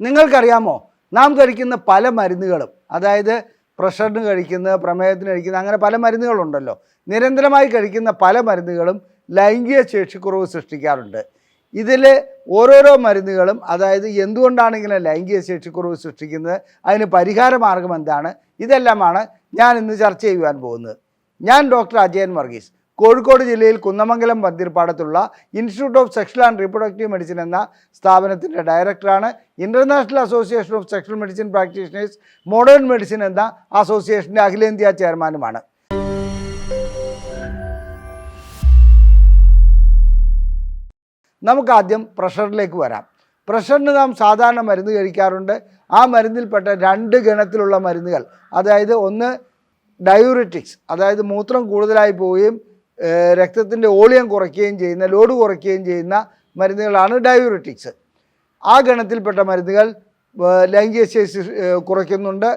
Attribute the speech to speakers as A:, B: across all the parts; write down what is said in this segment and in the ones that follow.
A: നിങ്ങൾക്കറിയാമോ? നാം കഴിക്കുന്ന പല മരുന്നുകളും അതായത് പ്രഷറിന് കഴിക്കുന്ന പ്രമേഹത്തിന് കഴിക്കുന്ന അങ്ങനെ പല മരുന്നുകളുണ്ടല്ലോ. നിരന്തരമായി കഴിക്കുന്ന പല മരുന്നുകളും ലൈംഗിക ശേഷിക്കുറവ് സൃഷ്ടിക്കാറുണ്ട്. ഇതിൽ ഓരോരോ മരുന്നുകളും അതായത് എന്തുകൊണ്ടാണ് ഇങ്ങനെ ലൈംഗിക ശേഷിക്കുറവ് സൃഷ്ടിക്കുന്നത് അതിന് പരിഹാര മാർഗം എന്താണ്? ഇതെല്ലാമാണ് ഞാൻ ഇന്ന് ചർച്ച ചെയ്യുവാൻ പോകുന്നത്. ഞാൻ ഡോക്ടർ അജയൻ വർഗീസ്. കോഴിക്കോട് ജില്ലയിൽ Kunnamangalam പന്തിർപ്പാടത്തുള്ള institute of sexual and reproductive medicine എന്ന സ്ഥാപനത്തിന്റെ ഡയറക്ടറാണ് international association of sexual medicine practitioners modern medicine എന്ന അസോസിയേഷന്റെ അഖിലേന്ത്യാ ചെയർമാനുമാണ്. നമുക്കാദ്യം പ്രഷറിലേക്ക് വരാം. പ്രഷറിന് നാം സാധാരണ മരുന്ന് കഴിക്കാറുണ്ട്. ആ മരുന്നിൽപ്പെട്ട രണ്ട് ഗണത്തിലുള്ള മരുന്നുകൾ അതായത് ഒന്ന് ഡയൂറിറ്റിക്സ് അതായത് മൂത്രം കൂടുതലായി പോവുകയും രക്തത്തിന്റെ ഓളിയം കുറയ്ക്കുകയും ചെയ്യുന്ന ലോഡ് കുറയ്ക്കുകയും ചെയ്യുന്ന മരുന്നുകളാണ് ഡയൂറിറ്റിക്സ് ആ ഗണത്തിൽപ്പെട്ട മരുന്നുകൾ ലൈംഗിക ശേഷി കുറയ്ക്കുന്നുണ്ട്.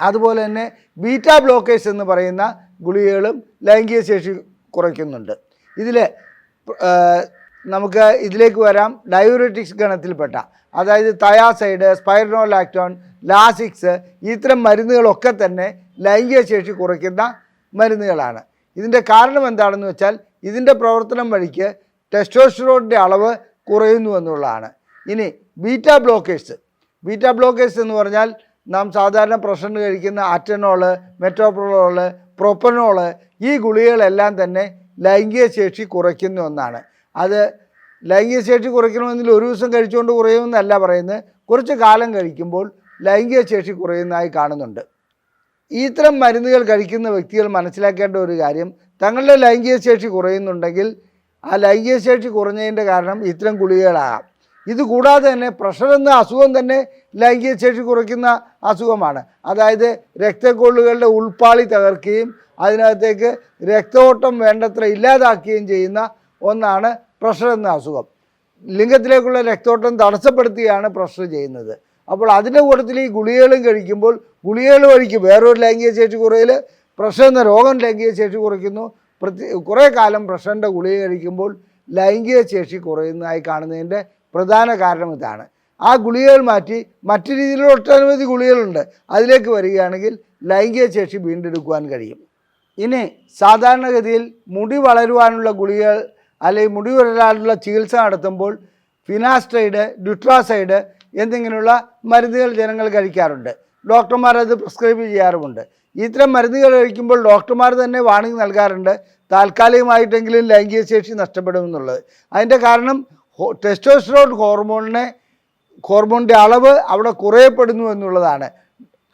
A: അതുപോലെ തന്നെ ബീറ്റ ബ്ലോക്കേഴ്സ് എന്ന് പറയുന്ന ഗുളികകളും ലൈംഗിക ശേഷി കുറയ്ക്കുന്നുണ്ട്. ഇതിൽ നമുക്ക് ഇതിലേക്ക് വരാം. ഡയൂറിറ്റിക്സ് ഗണത്തിൽപ്പെട്ട അതായത് തയാസൈഡ് സ്പൈറനോലാക്ടോൺ ലാസിക്സ് ഇത്തരം മരുന്നുകളൊക്കെ തന്നെ ലൈംഗിക ശേഷി കുറയ്ക്കുന്ന മരുന്നുകളാണ്. ഇതിന്റെ കാരണം എന്താണെന്ന് വെച്ചാൽ ഇതിന്റെ പ്രവർത്തനം വഴിക്ക് ടെസ്റ്റോസ്റ്റിറോണിന്റെ അളവ് കുറയുന്നു എന്നുള്ളതാണ്. ഇനി ബീറ്റ ബ്ലോക്കേഴ്സ്. ബീറ്റ ബ്ലോക്കേഴ്സ് എന്ന് പറഞ്ഞാൽ നാം സാധാരണ പ്രഷറിന് കഴിക്കുന്ന അറ്റനോൾ മെറ്റോപ്രോളോൾ പ്രൊപ്പനോൾ ഈ ഗുളികകളെല്ലാം തന്നെ ലൈംഗിക ശേഷി കുറയ്ക്കുന്ന ഒന്നാണ് അത് ലൈംഗിക ശേഷി കുറയ്ക്കണമെങ്കിൽ ഒരു ദിവസം കഴിച്ചുകൊണ്ട് കുറയുമെന്നല്ല പറയുന്നത്. കുറച്ച് കാലം കഴിക്കുമ്പോൾ ലൈംഗിക ശേഷി കുറയുന്നതായി കാണുന്നുണ്ട്. ഇത്തരം മരുന്നുകൾ കഴിക്കുന്ന വ്യക്തികൾ മനസ്സിലാക്കേണ്ട ഒരു കാര്യം തങ്ങളുടെ ലൈംഗിക ശേഷി കുറയുന്നുണ്ടെങ്കിൽ ആ ലൈംഗിക ശേഷി കുറഞ്ഞതിന്റെ കാരണം ഇത്തരം ഗുളികകളാകാം. ഇത് കൂടാതെ തന്നെ പ്രഷർ എന്ന അസുഖം തന്നെ ലൈംഗിക ശേഷി കുറയ്ക്കുന്ന അസുഖമാണ്. അതായത് രക്തക്കൊള്ളുകളുടെ ഉൾപ്പാളി തകർക്കുകയും അതിനകത്തേക്ക് രക്തഓട്ടം വേണ്ടത്ര ഇല്ലാതാക്കുകയും ചെയ്യുന്ന ഒന്നാണ് പ്രഷർ എന്ന അസുഖം. ലിംഗത്തിലേക്കുള്ള രക്തോട്ടം തടസ്സപ്പെടുത്തുകയാണ് പ്രഷർ ചെയ്യുന്നത്. അപ്പോൾ അതിന്റെ കൂട്ടത്തിൽ ഈ ഗുളികകളും കഴിക്കുമ്പോൾ ഗുളികകൾ വഴിക്ക് വേറൊരു ലാംഗ്വേജ് ശേഷി കുറയിൽ പ്രഷർ എന്ന രോഗം ലാംഗ്വേജ് ശേഷി കുറയ്ക്കുന്നു. പ്രത്യേക കുറേ കാലം പ്രഷറിന്റെ ഗുളിക കഴിക്കുമ്പോൾ ലൈംഗിക ശേഷി കുറയുന്നതായി കാണുന്നതിന്റെ പ്രധാന കാരണം ഇതാണ്. ആ ഗുളികകൾ മാറ്റി മറ്റു രീതിയിലുള്ള ഒട്ടനവധി ഗുളികകളുണ്ട്. അതിലേക്ക് വരികയാണെങ്കിൽ ലൈംഗിക ശേഷി വീണ്ടെടുക്കുവാൻ കഴിയും. ഇനി സാധാരണഗതിയിൽ മുടി വളരുവാനുള്ള ഗുളികകൾ അല്ലെങ്കിൽ മുടി വളരാനുള്ള ചികിത്സ നടത്തുമ്പോൾ ഫിനാസ്ട്രൈഡ് ഡ്യൂട്രാസൈഡ് എന്നിങ്ങനെയുള്ള മരുന്നുകൾ ജനങ്ങൾ കഴിക്കാറുണ്ട്. ഡോക്ടർമാർ അത് പ്രിസ്ക്രൈബ് ചെയ്യാറുമുണ്ട്. ഇത്തരം മരുന്നുകൾ കഴിക്കുമ്പോൾ ഡോക്ടർമാർ തന്നെ വാണിംഗ് നൽകാറുണ്ട്. താൽക്കാലികമായിട്ടെങ്കിലും ലൈംഗിക ശേഷി നഷ്ടപ്പെടുമെന്നുള്ളത് അതിന്റെ കാരണം ടെസ്റ്റോസ്റ്ററോൺ ഹോർമോണിനെ ഹോർമോണിന്റെ അളവ് അവിടെ കുറയപ്പെടുന്നു എന്നുള്ളതാണ്.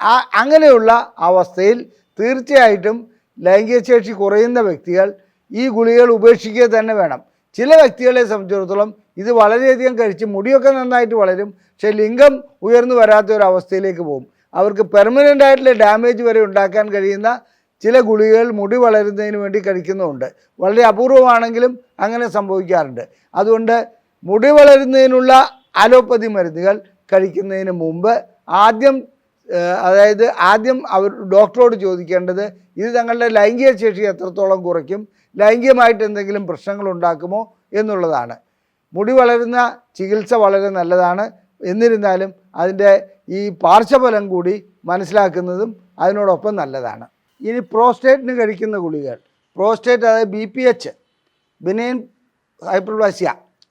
A: ആ അങ്ങനെയുള്ള അവസ്ഥയിൽ തീർച്ചയായിട്ടും ലൈംഗിക ശേഷി കുറയുന്ന വ്യക്തികൾ ഈ ഗുളികകൾ ഉപേക്ഷിക്കുക തന്നെ വേണം. ചില വ്യക്തികളെ സംബന്ധിച്ചിടത്തോളം ഇത് വളരെയധികം കഴിച്ച് മുടിയൊക്കെ നന്നായിട്ട് വളരും. പക്ഷേ ലിംഗം ഉയർന്നു വരാത്ത ഒരു അവസ്ഥയിലേക്ക് പോകും. അവർക്ക് പെർമനന്റ് ആയിട്ടുള്ള ഡാമേജ് വരെ ഉണ്ടാക്കാൻ കഴിയുന്ന ചില ഗുളികകൾ മുടി വളരുന്നതിന് വേണ്ടി കഴിക്കുന്നുമുണ്ട്. വളരെ അപൂർവമാണെങ്കിലും അങ്ങനെ സംഭവിക്കാറുണ്ട്. അതുകൊണ്ട് മുടി വളരുന്നതിനുള്ള അലോപ്പതി മരുന്നുകൾ കഴിക്കുന്നതിന് മുമ്പ് ആദ്യം അതായത് ആദ്യം അവർ ഡോക്ടറോട് ചോദിക്കേണ്ടത് ഇത് തങ്ങളുടെ ലൈംഗിക ശേഷി എത്രത്തോളം കുറയ്ക്കും ലൈംഗികമായിട്ട് എന്തെങ്കിലും പ്രശ്നങ്ങൾ ഉണ്ടാക്കുമോ എന്നുള്ളതാണ്. മുടി വളരുന്ന ചികിത്സ വളരെ നല്ലതാണ്. എന്നിരുന്നാലും അതിന്റെ ഈ പാർശ്വഫലം കൂടി മനസ്സിലാക്കുന്നതും അതിനോടൊപ്പം നല്ലതാണ്. ഇനി പ്രോസ്റ്റേറ്റിന് കഴിക്കുന്ന ഗുളികൾ പ്രോസ്റ്റേറ്റ് അതായത് B P H benign hyperplasia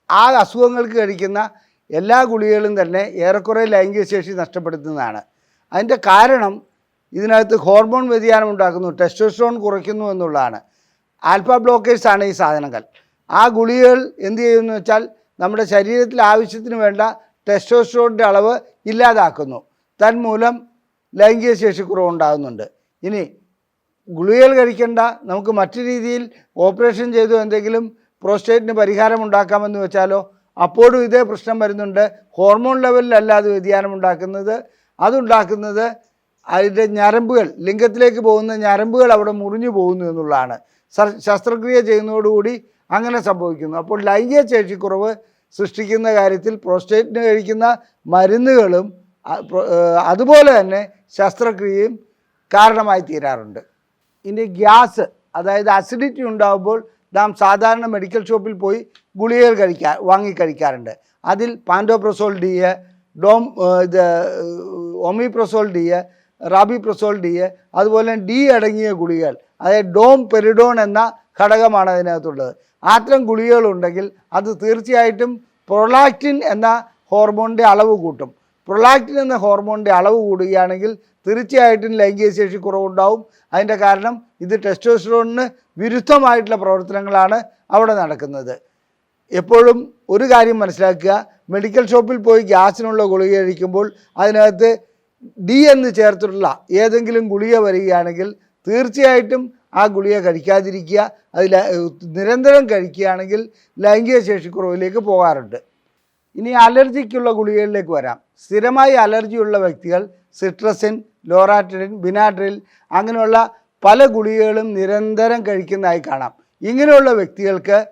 A: ആ അസുഖങ്ങൾക്ക് കഴിക്കുന്ന എല്ലാ ഗുളികളും തന്നെ ഏറെക്കുറെ ലൈംഗിക ശേഷി നഷ്ടപ്പെടുത്തുന്നതാണ്. അതിന്റെ കാരണം ഇതിനകത്ത് ഹോർമോൺ വ്യതിയാനം ഉണ്ടാക്കുന്നു ടെസ്റ്റോസ്റ്ററോൺ കുറയ്ക്കുന്നു എന്നുള്ളതാണ്. ആൽഫ ബ്ലോക്കേഴ്സ് ആണ് ഈ സാധനങ്ങൾ. ആ ഗുളികൾ എന്ത് ചെയ്യുമെന്ന് വെച്ചാൽ നമ്മുടെ ശരീരത്തിൽ ആവശ്യത്തിന് വേണ്ട ടെസ്റ്റോസ്റ്ററോണിന്റെ അളവ് ഇല്ലാതാക്കുന്നു. തന്മൂലം ലൈംഗിക ശേഷി കുറവുണ്ടാകുന്നുണ്ട് ഇനി ഗുളികകൾ കഴിക്കേണ്ട നമുക്ക് മറ്റു രീതിയിൽ ഓപ്പറേഷൻ ചെയ്തു എന്തെങ്കിലും പ്രോസ്റ്റേറ്റിന് പരിഹാരം ഉണ്ടാക്കാമെന്ന് വെച്ചാലോ അപ്പോഴും ഇതേ പ്രശ്നം വരുന്നുണ്ട്. ഹോർമോൺ ലെവലിലല്ല അത് വ്യതിയാനം ഉണ്ടാക്കുന്നത് അതുണ്ടാക്കുന്നത് അതിന്റെ ഞരമ്പുകൾ ലിംഗത്തിലേക്ക് പോകുന്ന ഞരമ്പുകൾ അവിടെ മുറിഞ്ഞു പോകുന്നു എന്നുള്ളതാണ്. ശസ്ത്രക്രിയ ചെയ്യുന്നതോടുകൂടി അങ്ങനെ സംഭവിക്കുന്നു. അപ്പോൾ ലൈംഗിക ശേഷിക്കുറവ് സൃഷ്ടിക്കുന്ന കാര്യത്തിൽ പ്രോസ്റ്റേറ്റിന് കഴിക്കുന്ന മരുന്നുകളും അതുപോലെ തന്നെ ശസ്ത്രക്രിയയും കാരണമായി തീരാറുണ്ട്. ഇനി ഗ്യാസ് അതായത് അസിഡിറ്റി ഉണ്ടാകുമ്പോൾ നാം സാധാരണ മെഡിക്കൽ ഷോപ്പിൽ പോയി ഗുളികകൾ കഴിക്കാ വാങ്ങി കഴിക്കാറുണ്ട്. അതിൽ പാൻഡോപ്രസോൾ ഡി എ ഡോം ഇത് omeprazole D A rabeprazole D A അതുപോലെ ഡി അടങ്ങിയ ഗുളികകൾ അതായത് ഡോം പെരിഡോൺ എന്ന ഘടകമാണ് അതിനകത്തുള്ളത്. ആത്തരം ഗുളികകളുണ്ടെങ്കിൽ അത് തീർച്ചയായിട്ടും പ്രൊളാക്റ്റിൻ എന്ന ഹോർമോണിന്റെ അളവ് കൂട്ടും. പ്രൊളാക്റ്റിൻ എന്ന ഹോർമോണിന്റെ അളവ് കൂടുകയാണെങ്കിൽ തീർച്ചയായിട്ടും ലൈംഗിക ശേഷി കുറവുണ്ടാവും. അതിന്റെ കാരണം ഇത് ടെസ്റ്റോസ്റ്ററോണിന് വിരുദ്ധമായിട്ടുള്ള പ്രവർത്തനങ്ങളാണ് അവിടെ നടക്കുന്നത്. എപ്പോഴും ഒരു കാര്യം മനസ്സിലാക്കുക. മെഡിക്കൽ ഷോപ്പിൽ പോയി ഗ്യാസിനുള്ള ഗുളിക കഴിക്കുമ്പോൾ അതിനകത്ത് ഡി എന്ന് ചേർത്തിട്ടുള്ള ഏതെങ്കിലും ഗുളിക വരികയാണെങ്കിൽ തീർച്ചയായിട്ടും ആ ഗുളിക കഴിക്കാതിരിക്കുക അതിൽ നിരന്തരം കഴിക്കുകയാണെങ്കിൽ ലൈംഗിക ശേഷിക്കുറവിലേക്ക് പോകാറുണ്ട്. ഇനി അലർജിക്കുള്ള ഗുളികകളിലേക്ക് വരാം. സ്ഥിരമായി അലർജിയുള്ള വ്യക്തികൾ സിട്രസിൻ ലോറാട്രിൻ ബിനാട്രിൽ അങ്ങനെയുള്ള പല ഗുളികകളും നിരന്തരം കഴിക്കുന്നതായി കാണാം. ഇങ്ങനെയുള്ള വ്യക്തികൾക്ക്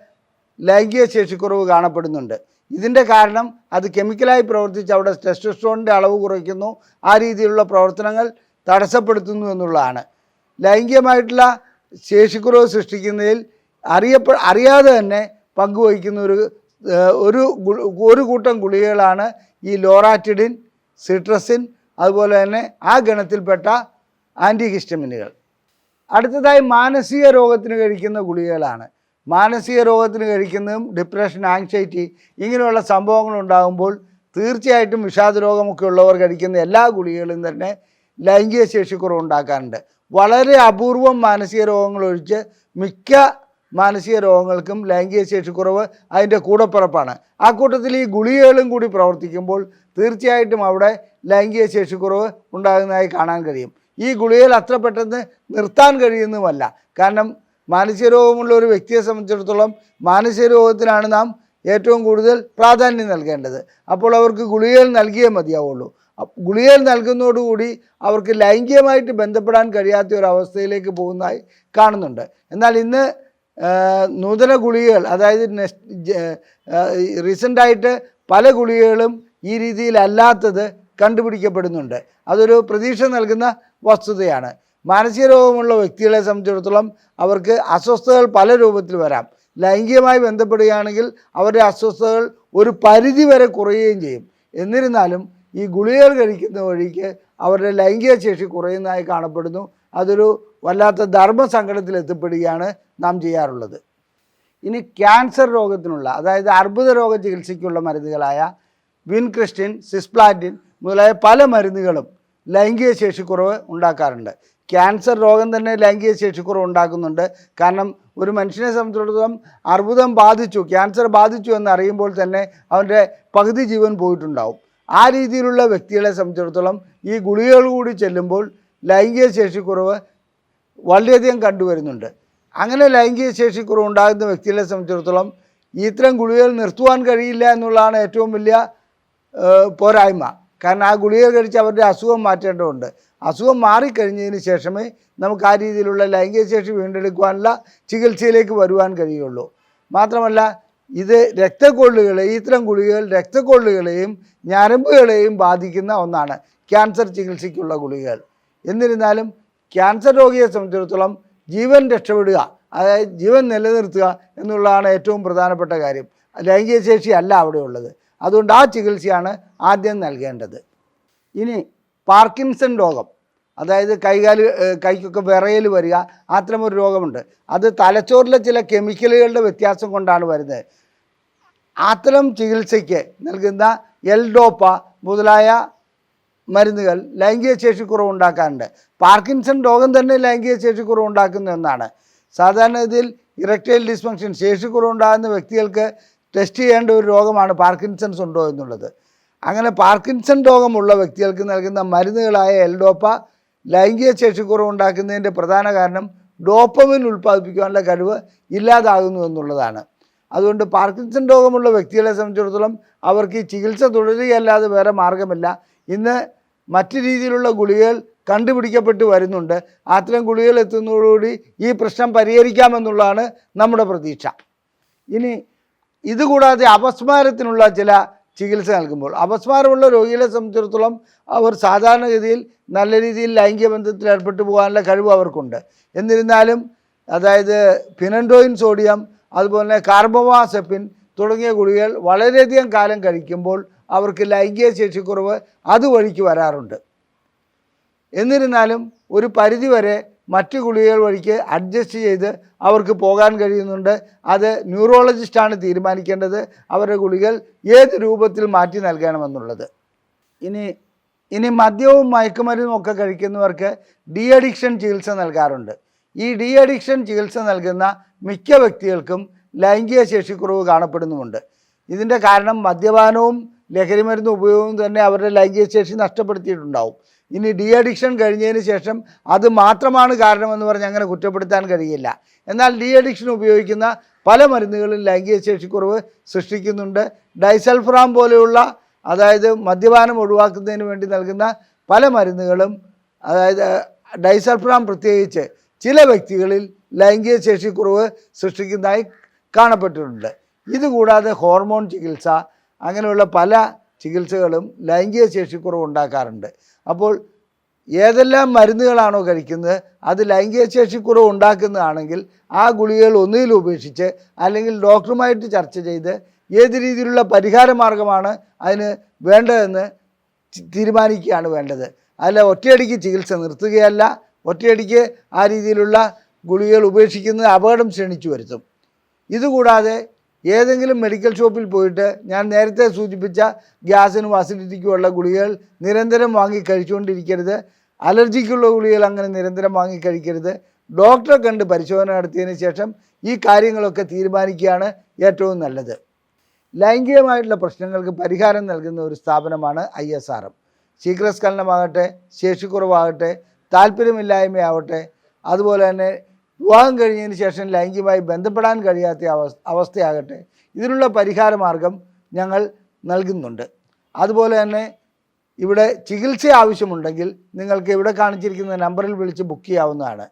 A: ലൈംഗിക ശേഷിക്കുറവ് കാണപ്പെടുന്നുണ്ട്. ഇതിന്റെ കാരണം അത് കെമിക്കലായി പ്രവർത്തിച്ച് അവിടെ ടെസ്റ്റോസ്ട്രോണിന്റെ അളവ് കുറയ്ക്കുന്നു. ആ രീതിയിലുള്ള പ്രവർത്തനങ്ങൾ തടസ്സപ്പെടുത്തുന്നു എന്നുള്ളതാണ്. ലൈംഗികമായിട്ടുള്ള ശേഷിക്കുറവ് സൃഷ്ടിക്കുന്നതിൽ അറിയപ്പെ അറിയാതെ തന്നെ പങ്കുവഹിക്കുന്ന ഒരു ഒരു ഒരു കൂട്ടം ഗുളികകളാണ് ഈ ലോറാറ്റിഡിൻ സിട്രസിൻ അതുപോലെ തന്നെ ആ ഗണത്തിൽപ്പെട്ട ആന്റിഹിസ്റ്റമിനുകൾ. അടുത്തതായി മാനസിക രോഗത്തിന് കഴിക്കുന്ന ഗുളികകളാണ്. മാനസിക രോഗത്തിന് കഴിക്കുന്നതും ഡിപ്രഷൻ ആങ്സൈറ്റി ഇങ്ങനെയുള്ള സംഭവങ്ങൾ ഉണ്ടാകുമ്പോൾ തീർച്ചയായിട്ടും വിഷാദ രോഗമൊക്കെ ഉള്ളവർ കഴിക്കുന്ന എല്ലാ ഗുളികകളും തന്നെ ലൈംഗിക ശേഷിക്കുറവ് ഉണ്ടാക്കാറുണ്ട്. വളരെ അപൂർവം മാനസിക രോഗങ്ങൾ ഒഴിച്ച് മിക്ക മാനസിക രോഗങ്ങൾക്കും ലൈംഗിക ശേഷിക്കുറവ് അതിന്റെ കൂടപ്പിറപ്പാണ്. ആ കൂട്ടത്തിൽ ഈ ഗുളികകളും കൂടി പ്രവർത്തിക്കുമ്പോൾ തീർച്ചയായിട്ടും അവിടെ ലൈംഗിക ശേഷിക്കുറവ് ഉണ്ടാകുന്നതായി കാണാൻ കഴിയും. ഈ ഗുളികകൾ അത്ര പെട്ടെന്ന് നിർത്താൻ കഴിയുന്നതുമല്ല. കാരണം മാനസിക രോഗമുള്ള ഒരു വ്യക്തിയെ സംബന്ധിച്ചിടത്തോളം മാനസിക രോഗത്തിനാണ് നാം ഏറ്റവും കൂടുതൽ പ്രാധാന്യം നൽകേണ്ടത്. അപ്പോൾ അവർക്ക് ഗുളികകൾ നൽകിയേ മതിയാവുള്ളൂ. ഗുളികകൾ നൽകുന്നതോടുകൂടി അവർക്ക് ലൈംഗികമായിട്ട് ബന്ധപ്പെടാൻ കഴിയാത്ത ഒരു അവസ്ഥയിലേക്ക് പോകുന്നതായി കാണുന്നുണ്ട്. എന്നാൽ ഇന്ന് നൂതന ഗുളികകൾ അതായത് റീസെന്റായിട്ട് പല ഗുളികകളും ഈ രീതിയിലല്ലാത്തത് കണ്ടുപിടിക്കപ്പെടുന്നുണ്ട്. അതൊരു പ്രതീക്ഷ നൽകുന്ന വസ്തുതയാണ്. മാനസിക രോഗമുള്ള വ്യക്തികളെ സംബന്ധിച്ചിടത്തോളം അവർക്ക് അസ്വസ്ഥതകൾ പല രൂപത്തിൽ വരാം. ലൈംഗികമായി ബന്ധപ്പെടുകയാണെങ്കിൽ അവരുടെ അസ്വസ്ഥതകൾ ഒരു പരിധി വരെ കുറയുകയും ചെയ്യും. എന്നിരുന്നാലും ഈ ഗുളികകൾ കഴിക്കുന്ന വഴിക്ക് അവരുടെ ലൈംഗിക ശേഷി കുറയുന്നതായി കാണപ്പെടുന്നു. അതൊരു വല്ലാത്ത ധർമ്മസങ്കടത്തിൽ എത്തിപ്പെടുകയാണ് നാം ചെയ്യാറുള്ളത്. ഇനി ക്യാൻസർ രോഗത്തിനുള്ള അതായത് അർബുദ രോഗ ചികിത്സയ്ക്കുള്ള മരുന്നുകളായ വിൻക്രിസ്റ്റിൻ സിസ്പ്ലാറ്റിൻ മുതലായ പല മരുന്നുകളും ലൈംഗിക ശേഷിക്കുറവ് ഉണ്ടാക്കാറുണ്ട്. ക്യാൻസർ രോഗം തന്നെ ലൈംഗിക ശേഷിക്കുറവ് ഉണ്ടാക്കുന്നുണ്ട്. കാരണം ഒരു മനുഷ്യനെ സംബന്ധിച്ചിടത്തോളം അർബുദം ബാധിച്ചു ക്യാൻസർ ബാധിച്ചു എന്ന് അറിയുമ്പോൾ തന്നെ അവന്റെ പകുതി ജീവൻ പോയിട്ടുണ്ടാവും. ആ രീതിയിലുള്ള വ്യക്തികളെ സംബന്ധിച്ചിടത്തോളം ഈ ഗുളികകൾ കൂടി ചെല്ലുമ്പോൾ ലൈംഗിക ശേഷിക്കുറവ് വളരെയധികം കണ്ടുവരുന്നുണ്ട്. അങ്ങനെ ലൈംഗിക ശേഷിക്കുറവ് ഉണ്ടാകുന്ന വ്യക്തികളെ സംബന്ധിച്ചിടത്തോളം ഇത്തരം ഗുളികകൾ നിർത്തുവാൻ കഴിയില്ല എന്നുള്ളതാണ് ഏറ്റവും വലിയ പോരായ്മ. കാരണം ആ ഗുളിക കഴിച്ച് അവരുടെ അസുഖം മാറ്റേണ്ടതുണ്ട്. അസുഖം മാറിക്കഴിഞ്ഞതിന് ശേഷമേ നമുക്ക് ആ രീതിയിലുള്ള ലൈംഗിക ശേഷി വീണ്ടെടുക്കുവാനുള്ള ചികിത്സയിലേക്ക് വരുവാൻ കഴിയുള്ളൂ. മാത്രമല്ല ഇത് രക്തക്കൊള്ളുകളെ ഇത്തരം ഗുളികകൾ രക്തക്കൊള്ളുകളെയും ഞരമ്പുകളെയും ബാധിക്കുന്ന ഒന്നാണ് ക്യാൻസർ ചികിത്സയ്ക്കുള്ള ഗുളികകൾ. എന്നിരുന്നാലും ക്യാൻസർ രോഗിയെ സംബന്ധിച്ചിടത്തോളം ജീവൻ രക്ഷപ്പെടുക അതായത് ജീവൻ നിലനിർത്തുക എന്നുള്ളതാണ് ഏറ്റവും പ്രധാനപ്പെട്ട കാര്യം. ലൈംഗിക ശേഷി അല്ല അവിടെ ഉള്ളത് അതുകൊണ്ട് ആ ചികിത്സയാണ് ആദ്യം നൽകേണ്ടത്. ഇനി പാർക്കിൻസൺ രോഗം അതായത് കൈകാൽ കൈക്കൊക്കെ വിറയൽ വരിക അത്തരമൊരു രോഗമുണ്ട്. അത് തലച്ചോറിലെ ചില കെമിക്കലുകളുടെ വ്യത്യാസം കൊണ്ടാണ് വരുന്നത്. അത്തരം ചികിത്സയ്ക്ക് നൽകുന്ന എൽഡോപ്പ മുതലായ മരുന്നുകൾ ലൈംഗിക ശേഷിക്കുറവ് ഉണ്ടാക്കാറുണ്ട്. പാർക്കിൻസൺ രോഗം തന്നെ ലൈംഗിക ശേഷിക്കുറവ് ഉണ്ടാക്കുന്ന ഒന്നാണ് സാധാരണ ഇതിൽ ഇറക്ടൈൽ ഡിസ്ഫങ്ഷൻ ശേഷിക്കുറവ് ഉണ്ടാകുന്ന വ്യക്തികൾക്ക് ടെസ്റ്റ് ചെയ്യേണ്ട ഒരു രോഗമാണ് പാർക്കിൻസൺസ് ഉണ്ടോ എന്നുള്ളത്. അങ്ങനെ പാർക്കിൻസൺ രോഗമുള്ള വ്യക്തികൾക്ക് നൽകുന്ന മരുന്നുകളായ എൽഡോപ്പ ലൈംഗിക ശേഷിക്കുറവ് ഉണ്ടാക്കുന്നതിന്റെ പ്രധാന കാരണം ഡോപ്പമിൻ ഉൽപ്പാദിപ്പിക്കാനുള്ള കഴിവ് ഇല്ലാതാകുന്നു എന്നുള്ളതാണ്. അതുകൊണ്ട് പാർക്കിൻസൺ രോഗമുള്ള വ്യക്തികളെ സംബന്ധിച്ചിടത്തോളം അവർക്ക് ഈ ചികിത്സ തുടരുകയല്ലാതെ വേറെ മാർഗമില്ല. ഇന്ന് മറ്റ് രീതിയിലുള്ള ഗുളികകൾ കണ്ടുപിടിക്കപ്പെട്ട് വരുന്നുണ്ട്. അത്തരം ഗുളികകൾ എത്തുന്നതോടുകൂടി ഈ പ്രശ്നം പരിഹരിക്കാമെന്നുള്ളതാണ് നമ്മുടെ പ്രതീക്ഷ. ഇനി ഇതുകൂടാതെ അപസ്മാരത്തിനുള്ള ചില ചികിത്സ നൽകുമ്പോൾ അപസ്മാരമുള്ള രോഗികളെ സംബന്ധിച്ചിടത്തോളം അവർ സാധാരണഗതിയിൽ നല്ല രീതിയിൽ ലൈംഗിക ബന്ധത്തിൽ ഏർപ്പെട്ടു പോകാനുള്ള കഴിവ് അവർക്കുണ്ട്. എന്നിരുന്നാലും അതായത് ഫിനൻഡോയിൻ സോഡിയം അതുപോലെ തന്നെ കാർബോമാസെപ്പിൻ തുടങ്ങിയ ഗുളികകൾ വളരെയധികം കാലം കഴിക്കുമ്പോൾ അവർക്ക് ലൈംഗിക ശേഷിക്കുറവ് അതുവഴിക്ക് വരാറുണ്ട്. എന്നിരുന്നാലും ഒരു പരിധിവരെ മറ്റു ഗുളികകൾ വഴിക്ക് അഡ്ജസ്റ്റ് ചെയ്ത് അവർക്ക് പോകാൻ കഴിയുന്നുണ്ട്. അത് ന്യൂറോളജിസ്റ്റാണ് തീരുമാനിക്കേണ്ടത്. അവരുടെ ഗുളികൾ ഏത് രൂപത്തിൽ മാറ്റി നൽകണമെന്നുള്ളത്. ഇനി ഇനി മദ്യവും മയക്കുമരുന്നും ഒക്കെ കഴിക്കുന്നവർക്ക് ഡി അഡിക്ഷൻ ചികിത്സ നൽകാറുണ്ട്. ഈ ഡി അഡിക്ഷൻ ചികിത്സ നൽകുന്ന മിക്ക വ്യക്തികൾക്കും ലൈംഗിക ശേഷിക്കുറവ് കാണപ്പെടുന്നുമുണ്ട്. ഇതിന്റെ കാരണം മദ്യപാനവും ലഹരിമരുന്ന് ഉപയോഗവും തന്നെ അവരുടെ ലൈംഗിക ശേഷി നഷ്ടപ്പെടുത്തിയിട്ടുണ്ടാവും. ഇനി ഡി അഡിക്ഷൻ കഴിഞ്ഞതിന് ശേഷം അത് മാത്രമാണ് കാരണമെന്ന് പറഞ്ഞ് അങ്ങനെ കുറ്റപ്പെടുത്താൻ കഴിയില്ല. എന്നാൽ ഡി അഡിക്ഷൻ ഉപയോഗിക്കുന്ന പല മരുന്നുകളും ലൈംഗിക ശേഷിക്കുറവ് സൃഷ്ടിക്കുന്നുണ്ട്. ഡൈസൾഫ്രാം പോലെയുള്ള അതായത് മദ്യപാനം ഒഴിവാക്കുന്നതിന് വേണ്ടി നൽകുന്ന പല മരുന്നുകളും അതായത് ഡൈസൾഫ്രാം പ്രത്യേകിച്ച് ചില വ്യക്തികളിൽ ലൈംഗിക ശേഷിക്കുറവ് സൃഷ്ടിക്കുന്നതായി കാണപ്പെട്ടിട്ടുണ്ട്. ഇതുകൂടാതെ ഹോർമോൺ ചികിത്സ അങ്ങനെയുള്ള പല ചികിത്സകളും ലൈംഗിക ശേഷിക്കുറവ് ഉണ്ടാക്കാറുണ്ട്. അപ്പോൾ ഏതെല്ലാം മരുന്നുകളാണോ കഴിക്കുന്നത് അത് ലൈംഗിക ശേഷിക്കുറവ് ഉണ്ടാക്കുന്നതാണെങ്കിൽ ആ ഗുളികകൾ ഒന്നുകിൽ ഉപേക്ഷിച്ച് അല്ലെങ്കിൽ ഡോക്ടറുമായിട്ട് ചർച്ച ചെയ്ത് ഏത് രീതിയിലുള്ള പരിഹാര മാർഗമാണ് അതിന് വേണ്ടതെന്ന് തീരുമാനിക്കുകയാണ് വേണ്ടത്. അല്ല ഒറ്റയടിക്ക് ചികിത്സ നിർത്തുകയല്ല ഒറ്റയടിക്ക് ആ രീതിയിലുള്ള ഗുളികകൾ ഉപേക്ഷിക്കുന്നത് അപകടം ക്ഷണിച്ചു വരുത്തും. ഇതുകൂടാതെ ഏതെങ്കിലും മെഡിക്കൽ ഷോപ്പിൽ പോയിട്ട് ഞാൻ നേരത്തെ സൂചിപ്പിച്ച ഗ്യാസിനും അസിഡിറ്റിക്കുമുള്ള ഗുളികകൾ നിരന്തരം വാങ്ങി കഴിച്ചുകൊണ്ടിരിക്കരുത്. അലർജിക്കുള്ള ഗുളികകൾ അങ്ങനെ നിരന്തരം വാങ്ങി കഴിക്കരുത്. ഡോക്ടറെ കണ്ട് പരിശോധന നടത്തിയതിന് ശേഷം ഈ കാര്യങ്ങളൊക്കെ തീരുമാനിക്കുകയാണ് ഏറ്റവും നല്ലത്. ലൈംഗികമായിട്ടുള്ള പ്രശ്നങ്ങൾക്ക് പരിഹാരം നൽകുന്ന ഒരു സ്ഥാപനമാണ് ഐ എസ് ആർ എം. ശീഘ്രസ്ഖലനമാകട്ടെ ശേഷിക്കുറവാകട്ടെ താല്പര്യമില്ലായ്മയാവട്ടെ അതുപോലെ തന്നെ വിവാഹം കഴിഞ്ഞതിന് ശേഷം ലൈംഗികമായി ബന്ധപ്പെടാൻ കഴിയാത്ത അവസ്ഥ അവസ്ഥയാകട്ടെ. ഇതിനുള്ള പരിഹാരമാർഗം ഞങ്ങൾ നൽകുന്നുണ്ട്. അതുപോലെ തന്നെ ഇവിടെ ചികിത്സ ആവശ്യമുണ്ടെങ്കിൽ നിങ്ങൾക്ക് ഇവിടെ കാണിച്ചിരിക്കുന്ന നമ്പറിൽ വിളിച്ച് ബുക്ക് ചെയ്യാവുന്നതാണ്.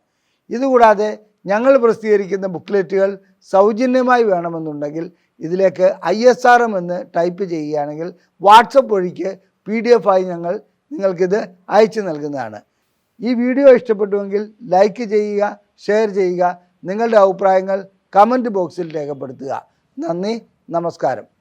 A: ഇതുകൂടാതെ ഞങ്ങൾ പ്രസിദ്ധീകരിക്കുന്ന ബുക്ക്ലെറ്റുകൾ സൗജന്യമായി വേണമെന്നുണ്ടെങ്കിൽ ഇതിലേക്ക് ഐ എസ് ആർ എം എന്ന് ടൈപ്പ് ചെയ്യുകയാണെങ്കിൽ വാട്സപ്പ് വഴിക്ക് പി ഡി എഫ് ആയി ഞങ്ങൾ നിങ്ങൾക്കിത് അയച്ചു നൽകുന്നതാണ്. ഈ വീഡിയോ ഇഷ്ടപ്പെട്ടുവെങ്കിൽ ലൈക്ക് ചെയ്യുക ഷെയർ ചെയ്യുക. നിങ്ങളുടെ അഭിപ്രായങ്ങൾ കമന്റ് ബോക്സിൽ രേഖപ്പെടുത്തുക. നന്ദി നമസ്കാരം.